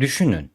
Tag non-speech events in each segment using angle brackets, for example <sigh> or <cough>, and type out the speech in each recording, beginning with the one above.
Düşünün.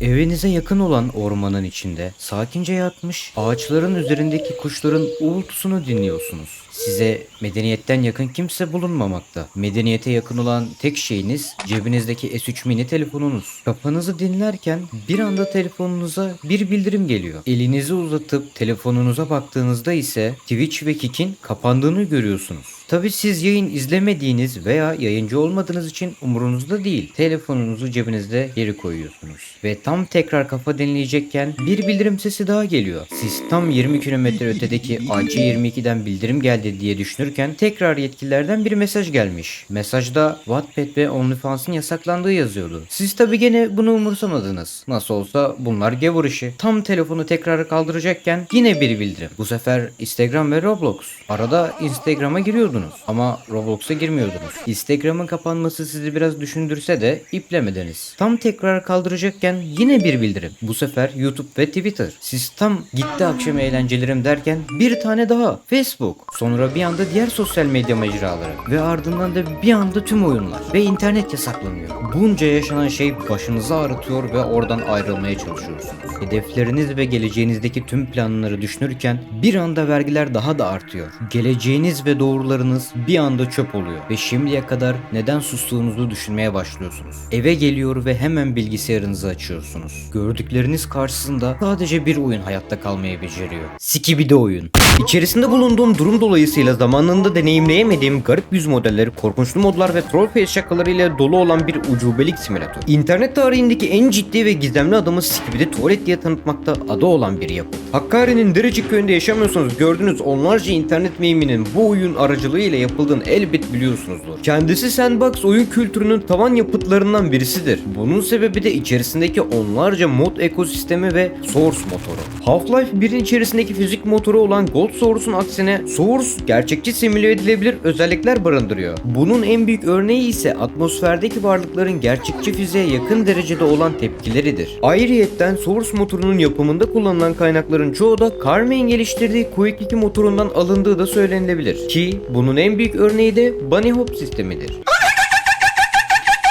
Evinize yakın olan ormanın içinde sakince yatmış, ağaçların üzerindeki kuşların uğultusunu dinliyorsunuz. Size medeniyetten yakın kimse bulunmamakta. Medeniyete yakın olan tek şeyiniz cebinizdeki S3 mini telefonunuz. Kafanızı dinlerken bir anda telefonunuza bir bildirim geliyor. Elinizi uzatıp telefonunuza baktığınızda ise Twitch ve Kik'in kapandığını görüyorsunuz. Tabi siz yayın izlemediğiniz veya yayıncı olmadığınız için umurunuzda değil. Telefonunuzu cebinizde geri koyuyorsunuz. Ve tam tekrar kafa dinleyecekken bir bildirim sesi daha geliyor. Siz tam 20 kilometre ötedeki AC22'den bildirim geldi diye düşünürken tekrar yetkililerden bir mesaj gelmiş. Mesajda Wattpad ve OnlyFans'ın yasaklandığı yazıyordu. Siz tabi gene bunu umursamadınız. Nasıl olsa bunlar gavur işi. Tam telefonu tekrar kaldıracakken yine bir bildirim. Bu sefer Instagram ve Roblox. Arada Instagram'a giriyordunuz ama Roblox'a girmiyordunuz. Instagram'ın kapanması sizi biraz düşündürse de iplemediniz. Tam tekrar kaldıracakken yine bir bildirim. Bu sefer YouTube ve Twitter. Siz tam gitti akşam eğlencelerim derken bir tane daha Facebook. Sonra bir anda diğer sosyal medya mecraları ve ardından da bir anda tüm oyunlar ve internet yasaklanıyor. Bunca yaşanan şey başınızı ağrıtıyor ve oradan ayrılmaya çalışıyorsunuz. Hedefleriniz ve geleceğinizdeki tüm planları düşünürken bir anda vergiler daha da artıyor. Geleceğiniz ve doğrularınız bir anda çöp oluyor ve şimdiye kadar neden sustuğunuzu düşünmeye başlıyorsunuz. Eve geliyor ve hemen bilgisayarınızı açıyorsunuz. Gördükleriniz karşısında sadece bir oyun hayatta kalmayı beceriyor. Skibidi oyun. İçerisinde bulunduğum durum dolayısıyla zamanında deneyimleyemediğim garip yüz modelleri, korkunçlu modlar ve troll face şakalarıyla dolu olan bir ucubelik simülatör. İnternet tarihindeki en ciddi ve gizemli adamı Skibidi tuvalet diye tanıtmakta adı olan bir yapı. Hakkari'nin Derecik köyünde yaşamıyorsanız gördüğünüz onlarca internet meyiminin bu oyun aracılığıyla yapıldığını elbet biliyorsunuzdur. Kendisi sandbox oyun kültürünün tavan yapıtlarından birisidir. Bunun sebebi de içerisindeki onlarca mod ekosistemi ve Source motoru. Half-Life 1'in içerisindeki fizik motoru olan Gold Source'un aksine Source gerçekçi simüle edilebilir özellikler barındırıyor. Bunun en büyük örneği ise atmosferdeki varlıkların gerçekçi fiziğe yakın derecede olan tepkileridir. Ayrıyetten Source motorunun yapımında kullanılan kaynakların çoğu da Carmack'in geliştirdiği Quake 2 motorundan alındığı da söylenilebilir. Ki bunun en büyük örneği de Bunny Hop sistemidir.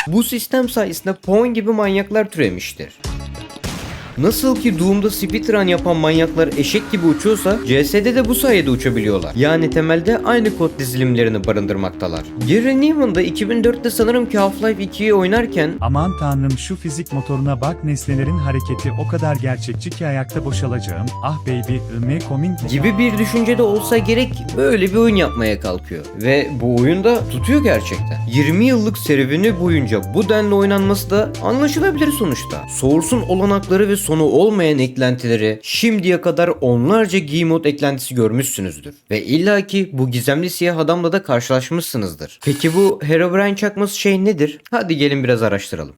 Bu sistem sayesinde Pong gibi manyaklar türemiştir. Nasıl ki Doom'da speedrun yapan manyaklar eşek gibi uçuyorsa CS'de de bu sayede uçabiliyorlar. Yani temelde aynı kod dizilimlerini barındırmaktalar. Gary Newman da 2004'te sanırım ki Half-Life 2'yi oynarken Aman tanrım şu fizik motoruna bak nesnelerin hareketi o kadar gerçekçi ki ayakta boşalacağım. Ah baby, me coming. gibi bir düşüncede olsa gerek böyle bir oyun yapmaya kalkıyor. Ve bu oyun da tutuyor gerçekten. 20 yıllık serüveni boyunca bu denli oynanması da anlaşılabilir sonuçta. Source'un olanakları ve sonu olmayan eklentileri şimdiye kadar onlarca Gmod eklentisi görmüşsünüzdür. Ve illaki bu gizemli siyah adamla da karşılaşmışsınızdır. Peki bu Herobrine çakması şey nedir? Hadi gelin biraz araştıralım.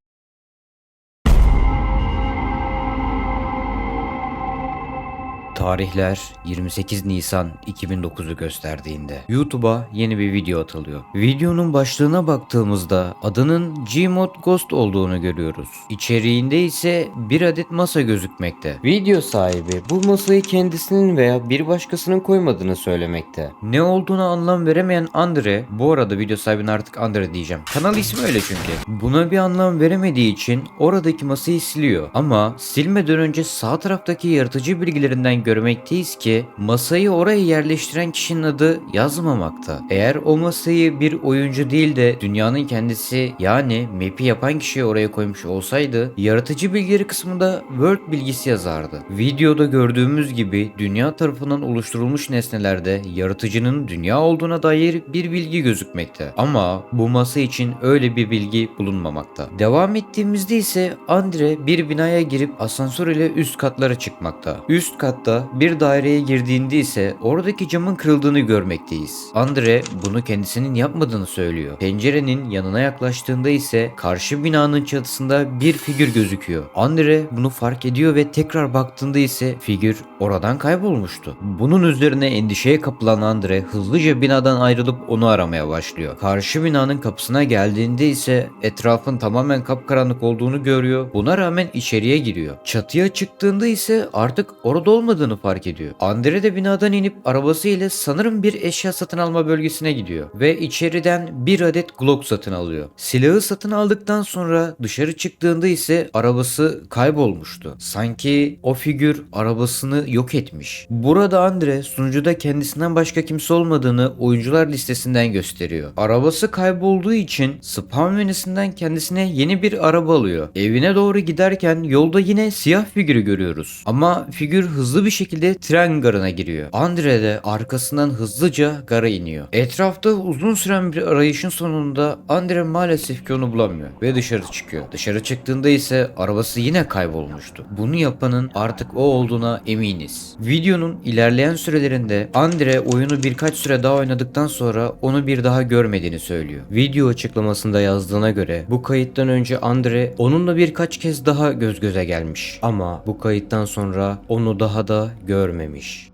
Tarihler 28 Nisan 2009'u gösterdiğinde YouTube'a yeni bir video atılıyor. Videonun başlığına baktığımızda adının Gmod Ghost olduğunu görüyoruz. İçeriğinde ise bir adet masa gözükmekte. Video sahibi bu masayı kendisinin veya bir başkasının koymadığını söylemekte. Ne olduğunu anlam veremeyen Andre, bu arada video sahibine artık Andre diyeceğim. Kanal ismi öyle çünkü. Buna bir anlam veremediği için oradaki masayı siliyor. Ama silmeden önce sağ taraftaki yaratıcı bilgilerinden görmekteyiz ki masayı oraya yerleştiren kişinin adı yazmamakta. Eğer o masayı bir oyuncu değil de dünyanın kendisi yani map'i yapan kişi oraya koymuş olsaydı yaratıcı bilgileri kısmında Word bilgisi yazardı. Videoda gördüğümüz gibi dünya tarafından oluşturulmuş nesnelerde yaratıcının dünya olduğuna dair bir bilgi gözükmekte. Ama bu masa için öyle bir bilgi bulunmamakta. Devam ettiğimizde ise Andre bir binaya girip asansör ile üst katlara çıkmakta. Üst katta bir daireye girdiğinde ise oradaki camın kırıldığını görmekteyiz. Andre bunu kendisinin yapmadığını söylüyor. Pencerenin yanına yaklaştığında ise karşı binanın çatısında bir figür gözüküyor. Andre bunu fark ediyor ve tekrar baktığında ise figür oradan kaybolmuştu. Bunun üzerine endişeye kapılan Andre hızlıca binadan ayrılıp onu aramaya başlıyor. Karşı binanın kapısına geldiğinde ise etrafın tamamen kapkaranlık olduğunu görüyor. Buna rağmen içeriye giriyor. Çatıya çıktığında ise artık orada olmadığını olmadığını fark ediyor. Andre de binadan inip arabasıyla sanırım bir eşya satın alma bölgesine gidiyor ve içeriden bir adet Glock satın alıyor. Silahı satın aldıktan sonra dışarı çıktığında ise arabası kaybolmuştu. Sanki o figür arabasını yok etmiş. Burada Andre sunucuda kendisinden başka kimse olmadığını oyuncular listesinden gösteriyor. Arabası kaybolduğu için spam menüsünden kendisine yeni bir araba alıyor. Evine doğru giderken yolda yine siyah figürü görüyoruz. Ama figür hızlı bir şekilde tren garına giriyor. Andre de arkasından hızlıca gara iniyor. Etrafta uzun süren bir arayışın sonunda Andre maalesef ki onu bulamıyor ve dışarı çıkıyor. Dışarı çıktığında ise arabası yine kaybolmuştu. Bunu yapanın artık o olduğuna eminiz. Videonun ilerleyen sürelerinde Andre oyunu birkaç süre daha oynadıktan sonra onu bir daha görmediğini söylüyor. Video açıklamasında yazdığına göre bu kayıttan önce Andre onunla birkaç kez daha göz göze gelmiş. Ama bu kayıttan sonra onu daha da görmemiş.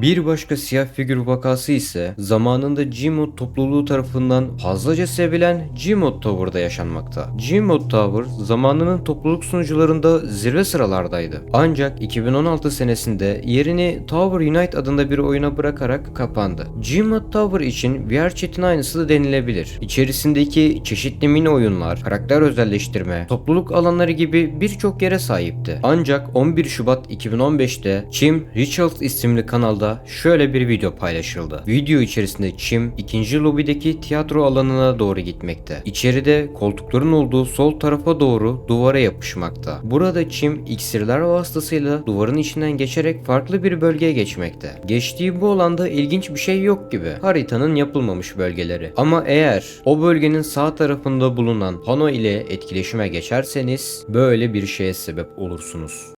Bir başka siyah figür vakası ise zamanında Gmod topluluğu tarafından fazlaca sevilen Gmod Tower'da yaşanmakta. Gmod Tower zamanının topluluk sunucularında zirve sıralardaydı. Ancak 2016 senesinde yerini Tower Unite adında bir oyuna bırakarak kapandı. Gmod Tower için VR chat'in aynısı da denilebilir. İçerisindeki çeşitli mini oyunlar, karakter özelleştirme, topluluk alanları gibi birçok yere sahipti. Ancak 11 Şubat 2015'te Chim Richards isimli kanalda şöyle bir video paylaşıldı. Video içerisinde Chim ikinci lobideki tiyatro alanına doğru gitmekte. İçeride koltukların olduğu sol tarafa doğru duvara yapışmakta. Burada Chim iksirler vasıtasıyla duvarın içinden geçerek farklı bir bölgeye geçmekte. Geçtiği bu alanda ilginç bir şey yok gibi. Haritanın yapılmamış bölgeleri. Ama eğer o bölgenin sağ tarafında bulunan pano ile etkileşime geçerseniz böyle bir şeye sebep olursunuz.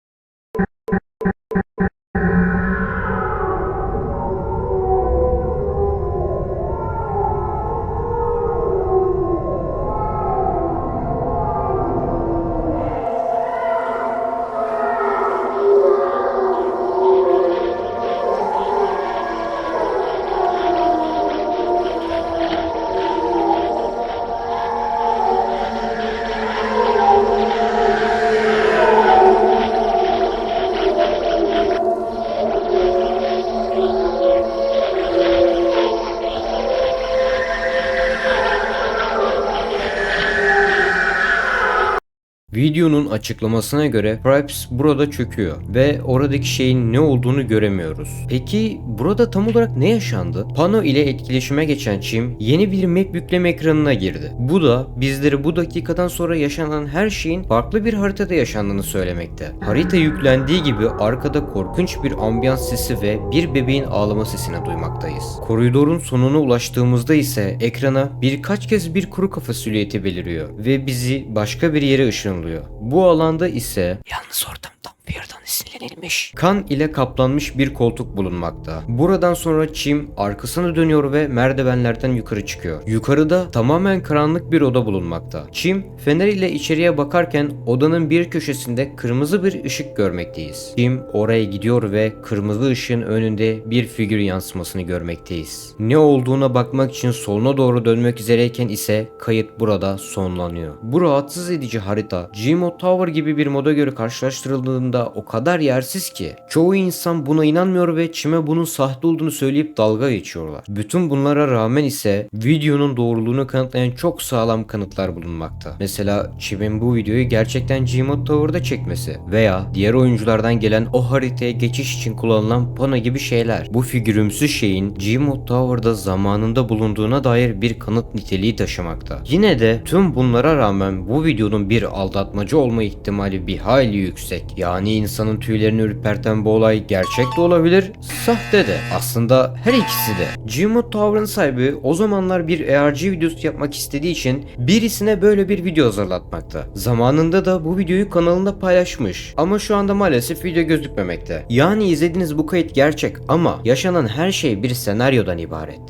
Videonun açıklamasına göre Prips burada çöküyor ve oradaki şeyin ne olduğunu göremiyoruz. Peki burada tam olarak ne yaşandı? Pano ile etkileşime geçen Çim yeni bir map yükleme ekranına girdi. Bu da bizleri bu dakikadan sonra yaşanan her şeyin farklı bir haritada yaşandığını söylemekte. Harita yüklendiği gibi arkada korkunç bir ambiyans sesi ve bir bebeğin ağlama sesini duymaktayız. Koridorun sonuna ulaştığımızda ise ekrana birkaç kez bir kuru kafa silüeti beliriyor ve bizi başka bir yere ışınlıyor. Bu alanda ise yalnız ortamdan yerden esinlenilmiş. Kan ile kaplanmış bir koltuk bulunmakta. Buradan sonra Çim arkasını dönüyor ve merdivenlerden yukarı çıkıyor. Yukarıda tamamen karanlık bir oda bulunmakta. Çim fener ile içeriye bakarken odanın bir köşesinde kırmızı bir ışık görmekteyiz. Çim oraya gidiyor ve kırmızı ışığın önünde bir figür yansımasını görmekteyiz. Ne olduğuna bakmak için soluna doğru dönmek üzereyken ise kayıt burada sonlanıyor. Bu rahatsız edici harita Gmod Tower gibi bir moda göre karşılaştırıldığında o kadar yersiz ki çoğu insan buna inanmıyor ve Çim'e bunun sahte olduğunu söyleyip dalga geçiyorlar. Bütün bunlara rağmen ise videonun doğruluğunu kanıtlayan çok sağlam kanıtlar bulunmakta. Mesela Çim'in bu videoyu gerçekten Gmod Tower'da çekmesi veya diğer oyunculardan gelen o haritaya geçiş için kullanılan pano gibi şeyler. Bu figürümsü şeyin Gmod Tower'da zamanında bulunduğuna dair bir kanıt niteliği taşımakta. Yine de tüm bunlara rağmen bu videonun bir aldatmacı olma ihtimali bir hayli yüksek. Yani insanın tüylerini ürperten bu olay gerçek de olabilir, sahte de. Aslında her ikisi de. Gmod Tower'ın sahibi o zamanlar bir ARG videosu yapmak istediği için birisine böyle bir video hazırlatmakta. Zamanında da bu videoyu kanalında paylaşmış. Ama şu anda maalesef video gözükmemekte. Yani izlediğiniz bu kayıt gerçek ama yaşanan her şey bir senaryodan ibaret.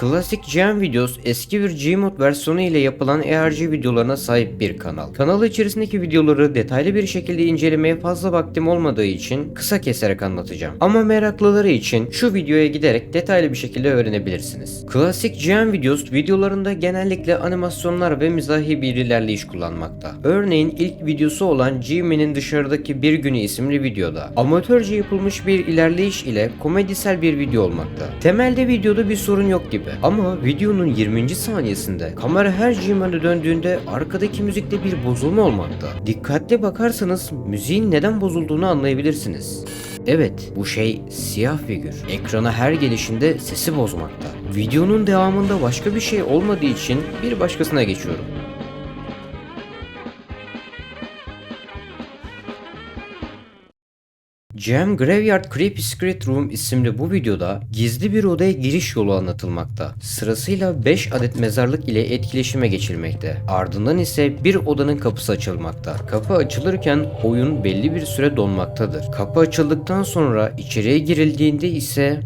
Classic GM Videos eski bir Gmod versiyonu ile yapılan ARG videolarına sahip bir kanal. Kanal içerisindeki videoları detaylı bir şekilde incelemeye fazla vaktim olmadığı için kısa keserek anlatacağım. Ama meraklıları için şu videoya giderek detaylı bir şekilde öğrenebilirsiniz. Classic GM Videos videolarında genellikle animasyonlar ve mizahi bir ilerleyiş kullanmakta. Örneğin ilk videosu olan Jimmy'nin dışarıdaki bir günü isimli videoda amatörce yapılmış bir ilerleyiş ile komedisel bir video olmakta. Temelde videoda bir sorun yok gibi ama videonun 20. saniyesinde kamera her Jimmy'e döndüğünde arkadaki müzikte bir bozulma olmakta. Dikkatli bakarsanız müziğin neden bozulduğunu anlayabilirsiniz. Evet, bu şey siyah figür. Ekrana her gelişinde sesi bozmakta. Videonun devamında başka bir şey olmadığı için bir başkasına geçiyorum. Jam Graveyard Creepy Secret Room isimli bu videoda gizli bir odaya giriş yolu anlatılmakta. Sırasıyla 5 adet mezarlık ile etkileşime geçilmekte. Ardından ise bir odanın kapısı açılmakta. Kapı açılırken oyun belli bir süre donmaktadır. Kapı açıldıktan sonra içeriye girildiğinde ise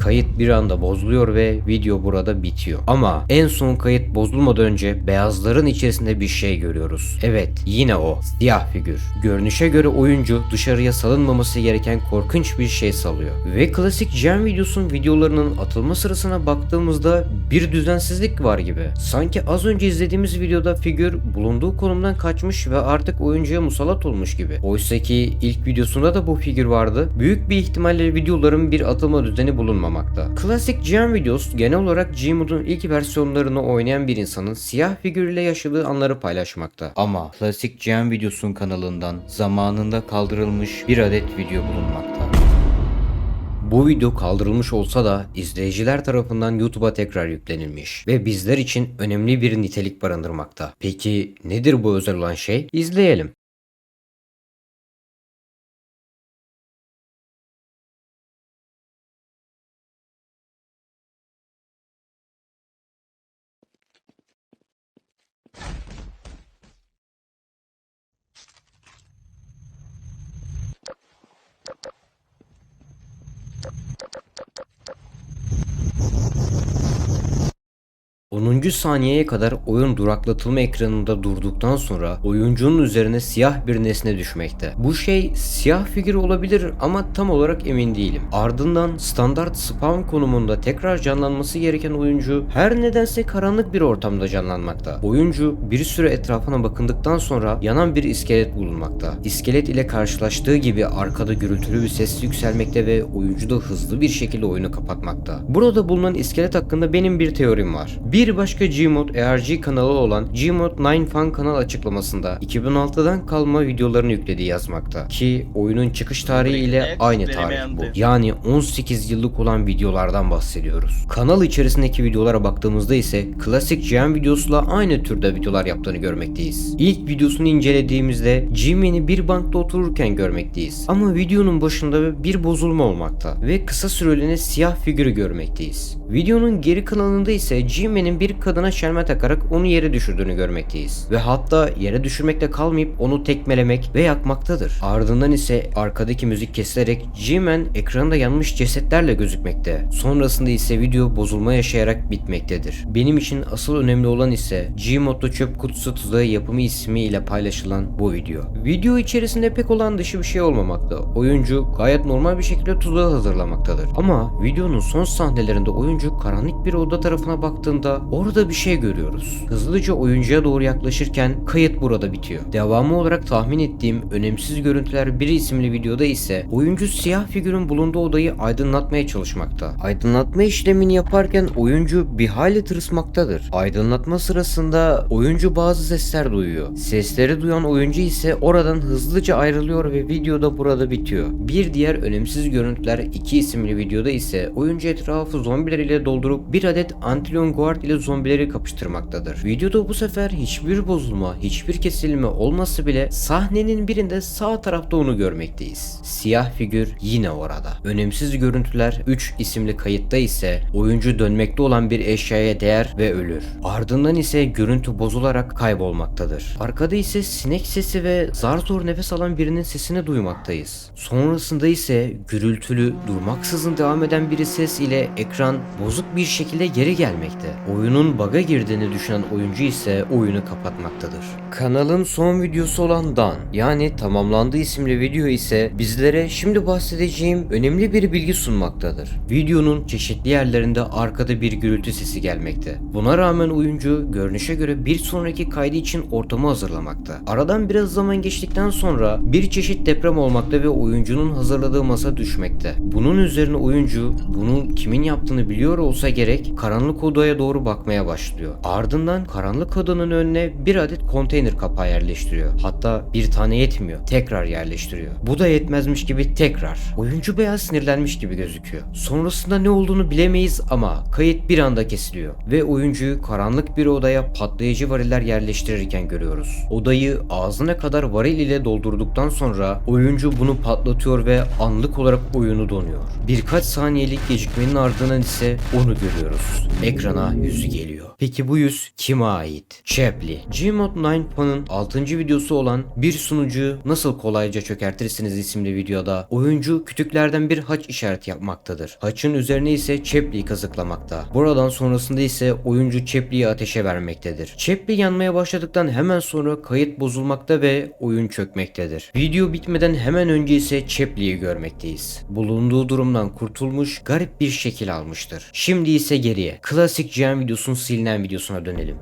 Kayıt bir anda bozuluyor ve video burada bitiyor. Ama en son kayıt bozulmadan önce beyazların içerisinde bir şey görüyoruz. Evet yine o siyah figür. Görünüşe göre oyuncu dışarıya salınmaması gereken korkunç bir şey salıyor. Ve klasik Jam videosun videolarının atılma sırasına baktığımızda bir düzensizlik var gibi. Sanki az önce izlediğimiz videoda figür bulunduğu konumdan kaçmış ve artık oyuncuya musallat olmuş gibi. Oysa ki ilk videosunda da bu figür vardı. Büyük bir ihtimalle videoların bir atılma düzeni bulunmamakta. Klasik GM Videos genel olarak Gmod'un ilk versiyonlarını oynayan bir insanın siyah figürüyle yaşadığı anları paylaşmakta. Ama Klasik GM Videos'un kanalından zamanında kaldırılmış bir adet video bulunmakta. Bu video kaldırılmış olsa da izleyiciler tarafından YouTube'a tekrar yüklenilmiş ve bizler için önemli bir nitelik barındırmakta. Peki nedir bu özel olan şey? İzleyelim. ...10. saniyeye kadar oyun duraklatılma ekranında durduktan sonra oyuncunun üzerine siyah bir nesne düşmekte. Bu şey siyah figür olabilir ama tam olarak emin değilim. Ardından standart spawn konumunda tekrar canlanması gereken oyuncu her nedense karanlık bir ortamda canlanmakta. Oyuncu bir süre etrafına bakındıktan sonra yanan bir iskelet bulunmakta. İskelet ile karşılaştığı gibi arkada gürültülü bir ses yükselmekte ve oyuncu da hızlı bir şekilde oyunu kapatmakta. Burada bulunan iskelet hakkında benim bir teorim var. Bir başka Gmod ARG kanalı olan Gmod 9 Fan kanal açıklamasında 2006'dan kalma videolarını yüklediği yazmakta. Ki oyunun çıkış tarihi ile aynı tarih bu. Yani 18 yıllık olan videolardan bahsediyoruz. Kanal içerisindeki videolara baktığımızda ise klasik GM videosuyla aynı türde videolar yaptığını görmekteyiz. İlk videosunu incelediğimizde Jimmy'ni bir bankta otururken görmekteyiz. Ama videonun başında bir bozulma olmakta ve kısa süreliğine siyah figürü görmekteyiz. Videonun geri kalanında ise Jimmy'nin bir kadına çelme takarak onu yere düşürdüğünü görmekteyiz. Ve hatta yere düşürmekte kalmayıp onu tekmelemek ve yakmaktadır. Ardından ise arkadaki müzik kesilerek G-Man ekranda yanmış cesetlerle gözükmekte. Sonrasında ise video bozulma yaşayarak bitmektedir. Benim için asıl önemli olan ise Gmod'da çöp kutusu tuzağı yapımı ismiyle paylaşılan bu video. Video içerisinde pek olan dışı bir şey olmamakta. Oyuncu gayet normal bir şekilde tuzağı hazırlamaktadır. Ama videonun son sahnelerinde oyuncu karanlık bir oda tarafına baktığında orada bir şey görüyoruz. Hızlıca oyuncuya doğru yaklaşırken kayıt burada bitiyor. Devamı olarak tahmin ettiğim önemsiz görüntüler 1 isimli videoda ise oyuncu siyah figürün bulunduğu odayı aydınlatmaya çalışmakta. Aydınlatma işlemini yaparken oyuncu bir hayli tırsmaktadır. Aydınlatma sırasında oyuncu bazı sesler duyuyor. Sesleri duyan oyuncu ise oradan hızlıca ayrılıyor ve videoda burada bitiyor. Bir diğer önemsiz görüntüler 2 isimli videoda ise oyuncu etrafı zombiler ile doldurup bir adet Antilion Guard şekilde zombileri kapıştırmaktadır. Videoda bu sefer hiçbir bozulma, hiçbir kesilme olması bile sahnenin birinde sağ tarafta onu görmekteyiz. Siyah figür yine orada. Önemsiz görüntüler 3 isimli kayıtta ise oyuncu dönmekte olan bir eşyaya değer ve ölür. Ardından ise görüntü bozularak kaybolmaktadır. Arkada ise sinek sesi ve zar zor nefes alan birinin sesini duymaktayız. Sonrasında ise gürültülü, durmaksızın devam eden bir ses ile ekran bozuk bir şekilde geri gelmekte. Oyunun bug'a girdiğini düşünen oyuncu ise oyunu kapatmaktadır. Kanalın son videosu olan Dan yani tamamlandı isimli video ise bizlere şimdi bahsedeceğim önemli bir bilgi sunmaktadır. Videonun çeşitli yerlerinde arkada bir gürültü sesi gelmekte. Buna rağmen oyuncu görünüşe göre bir sonraki kaydı için ortamı hazırlamakta. Aradan biraz zaman geçtikten sonra bir çeşit deprem olmakta ve oyuncunun hazırladığı masa düşmekte. Bunun üzerine oyuncu bunu kimin yaptığını biliyor olsa gerek karanlık odaya doğru bakmaya başlıyor. Ardından karanlık odanın önüne bir adet konteyner kapağı yerleştiriyor. Hatta bir tane yetmiyor. Tekrar yerleştiriyor. Bu da yetmezmiş gibi tekrar. Oyuncu beyaz sinirlenmiş gibi gözüküyor. Sonrasında ne olduğunu bilemeyiz ama kayıt bir anda kesiliyor. Ve oyuncuyu karanlık bir odaya patlayıcı variller yerleştirirken görüyoruz. Odayı ağzına kadar varil ile doldurduktan sonra oyuncu bunu patlatıyor ve anlık olarak oyunu donuyor. Birkaç saniyelik gecikmenin ardından ise onu görüyoruz. Ekrana yüzü geliyor. Peki bu yüz kime ait? Chapley. Gmod 9 Fun'ın 6. videosu olan Bir sunucuyu nasıl kolayca çökertirsiniz isimli videoda oyuncu kütüklerden bir haç işareti yapmaktadır. Haçın üzerine ise Chapley'i kazıklamakta. Buradan sonrasında ise oyuncu Chapley'i ateşe vermektedir. Chapley yanmaya başladıktan hemen sonra kayıt bozulmakta ve oyun çökmektedir. Video bitmeden hemen önce ise Chapley'i görmekteyiz. Bulunduğu durumdan kurtulmuş garip bir şekil almıştır. Şimdi ise geriye. Klasik GM videosunun silinen videosuna dönelim.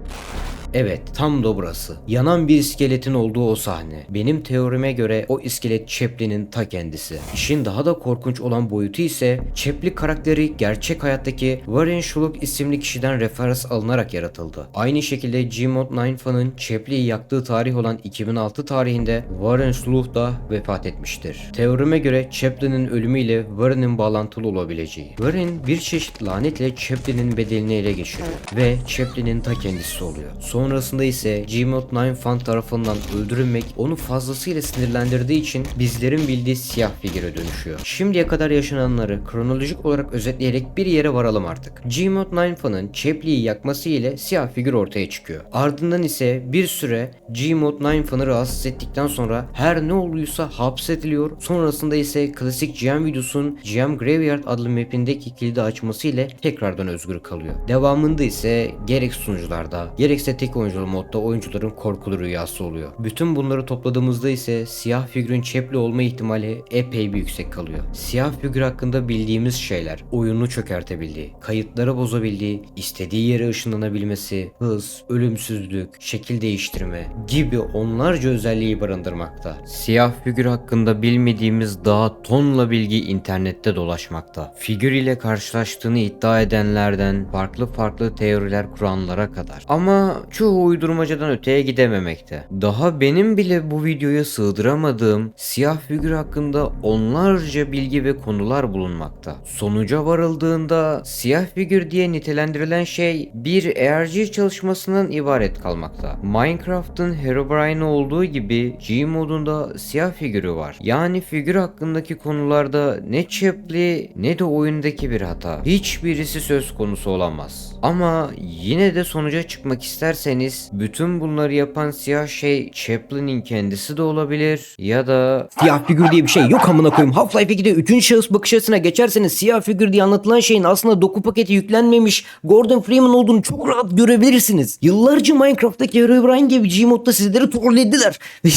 Evet, tam da burası. Yanan bir iskeletin olduğu o sahne. Benim teorime göre o iskelet Chapley'nin ta kendisi. İşin daha da korkunç olan boyutu ise Chapley karakteri gerçek hayattaki Warren Shulock isimli kişiden referans alınarak yaratıldı. Aynı şekilde Gmod 9 fanın Chapley'i yaktığı tarih olan 2006 tarihinde Warren Shulock da vefat etmiştir. Teorime göre Chapley'nin ölümüyle Warren'in bağlantılı olabileceği. Warren bir çeşit lanetle Chapley'nin bedelini ele geçiriyor ve Chapley'nin ta kendisi oluyor. Sonrasında ise Gmod 9 fan tarafından öldürülmek onu fazlasıyla sinirlendirdiği için bizlerin bildiği siyah figüre dönüşüyor. Şimdiye kadar yaşananları kronolojik olarak özetleyerek bir yere varalım artık. Gmod 9 fanın Chapley'i yakması ile siyah figür ortaya çıkıyor. Ardından ise bir süre Gmod 9 fanı rahatsız ettikten sonra her ne olduysa hapsediliyor. Sonrasında ise klasik GM videosunun GM Graveyard adlı mapindeki kilidi açması ile tekrardan özgür kalıyor. Devamında ise gerek sunucularda gerekse tek oyunculu modda oyuncuların korkulu rüyası oluyor. Bütün bunları topladığımızda ise siyah figürün Chapley olma ihtimali epey bir yüksek kalıyor. Siyah figür hakkında bildiğimiz şeyler oyunu çökertebildiği, kayıtları bozabildiği, istediği yere ışınlanabilmesi, hız, ölümsüzlük, şekil değiştirme gibi onlarca özelliği barındırmakta. Siyah figür hakkında bilmediğimiz daha tonla bilgi internette dolaşmakta. Figür ile karşılaştığını iddia edenlerden farklı farklı teoriler kuranlara kadar. Ama çoğu uydurmacadan öteye gidememekte. Daha benim bile bu videoya sığdıramadığım siyah figür hakkında onlarca bilgi ve konular bulunmakta. Sonuca varıldığında siyah figür diye nitelendirilen şey bir ERG çalışmasından ibaret kalmakta. Minecraft'ın Herobrine olduğu gibi G modunda siyah figürü var. Yani figür hakkındaki konularda ne Chapley ne de oyundaki bir hata. Hiçbirisi söz konusu olamaz. Ama yine de sonuca çıkmak isterseniz bütün bunları yapan siyah şey Chaplin'in kendisi de olabilir ya da Siyah figür diye bir şey yok amına koyayım. Half-Life 2'de üçüncü şahıs bakış açısına geçerseniz siyah figür diye anlatılan şeyin aslında doku paketi yüklenmemiş Gordon Freeman olduğunu çok rahat görebilirsiniz. Yıllarca Minecraft'taki Herobrine gibi Gmod'da sizleri trollediler. <laughs>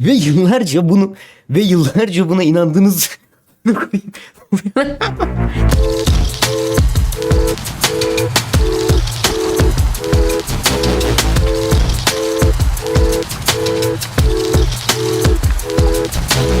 ve yıllarca bunu ve yıllarca buna inandınız. <laughs> <laughs> Thank